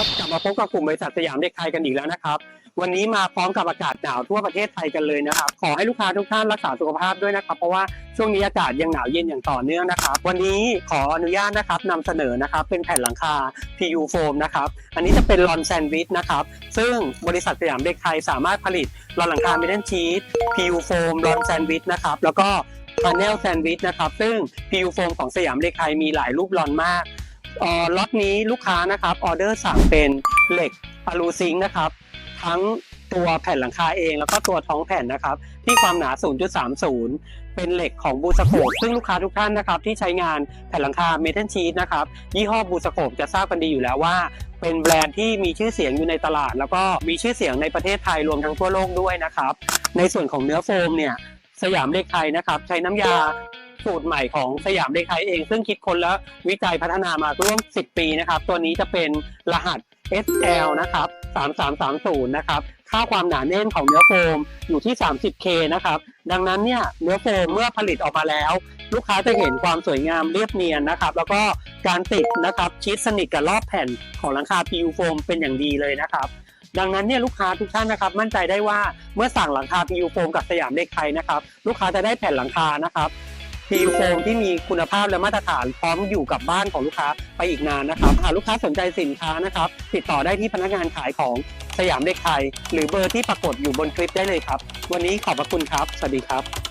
ครับกลับมาพบกับกลุ่มบริษัทสยามเด็กไทยกันอีกแล้วนะครับ วันนี้มาพร้อมกับอากาศหนาวทั่วประเทศไทยกันเลยนะครับ ขอให้ลูกค้าทุกท่านรักษาสุขภาพด้วยนะครับ เพราะว่าช่วงนี้อากาศยังหนาวเย็นอย่างต่อเนื่องนะครับ วันนี้ขออนุญาตนะครับนำเสนอนะครับเป็นแผ่นหลังคา PU foam นะครับ อันนี้จะเป็นลอนแซนด์วิชนะครับ ซึ่งบริษัทสยามเด็กไทยสามารถผลิตลอนหลังคาเมทัลชีส PU foam ลอนแซนด์วิชนะครับ แล้วก็พาเนลแซนด์วิชนะครับ ซึ่ง PU foam ของสยามเด็กไทยมีหลายรูปลอนมาก ล็อตนี้ลูกค้านะครับออเดอร์สั่งเป็นเหล็กอลูซิงนะครับ ทั้งตัวแผ่นหลังคาเองแล้วก็ตัวท้องแผ่นนะครับ ที่ความหนา 0.30 เป็นเหล็กของบูสโคปซึ่งลูกค้าทุกท่านนะครับ ที่ใช้งานแผ่นหลังคาเมทัลชีสนะครับ ยี่ห้อบูสโคปจะทราบกันดีอยู่แล้วว่า เป็นแบรนด์ที่มีชื่อเสียงอยู่ในตลาด แล้วก็มีชื่อเสียงในประเทศไทยรวมทั้งทั่วโลกด้วยนะครับ ในส่วนของเนื้อโฟมเนี่ยสยามเด็กไทยนะครับ ใช้น้ำยา สูตรใหม่ของสยามเด็กไทยเอง ซึ่งคิดค้นและวิจัยพัฒนามาร่วม 10 ปีนะครับ ตัวนี้จะเป็นรหัส SL นะครับ 3330 นะครับ ค่าความหนาแน่นของเนื้อโฟมอยู่ที่ 30K นะครับ ดังนั้นเนี่ยเนื้อโฟมเมื่อผลิตออกมาแล้ว ลูกค้าจะเห็นความสวยงามเรียบเนียนนะครับ แล้วก็การติดนะครับชิดสนิทกับรอบแผ่นของหลังคา PU โฟมเป็นอย่างดีเลยนะครับดังนั้นเนี่ยลูกค้าทุกท่านนะครับมั่นใจได้ว่าเมื่อสั่งหลังคา PU โฟมกับสยามเด็กไทยนะครับลูกค้าจะได้แผ่นหลังคานะครับ PU โฟมที่มีคุณภาพและมาตรฐานพร้อมอยู่กับบ้านของลูกค้าไปอีกนานนะครับหากลูกค้าสนใจสินค้านะครับ ติดต่อได้ที่พนักงานขายของสยามเด็กไทย หรือเบอร์ที่ปรากฏอยู่บนคลิปได้เลยครับ วันนี้ขอบพระคุณครับ สวัสดีครับ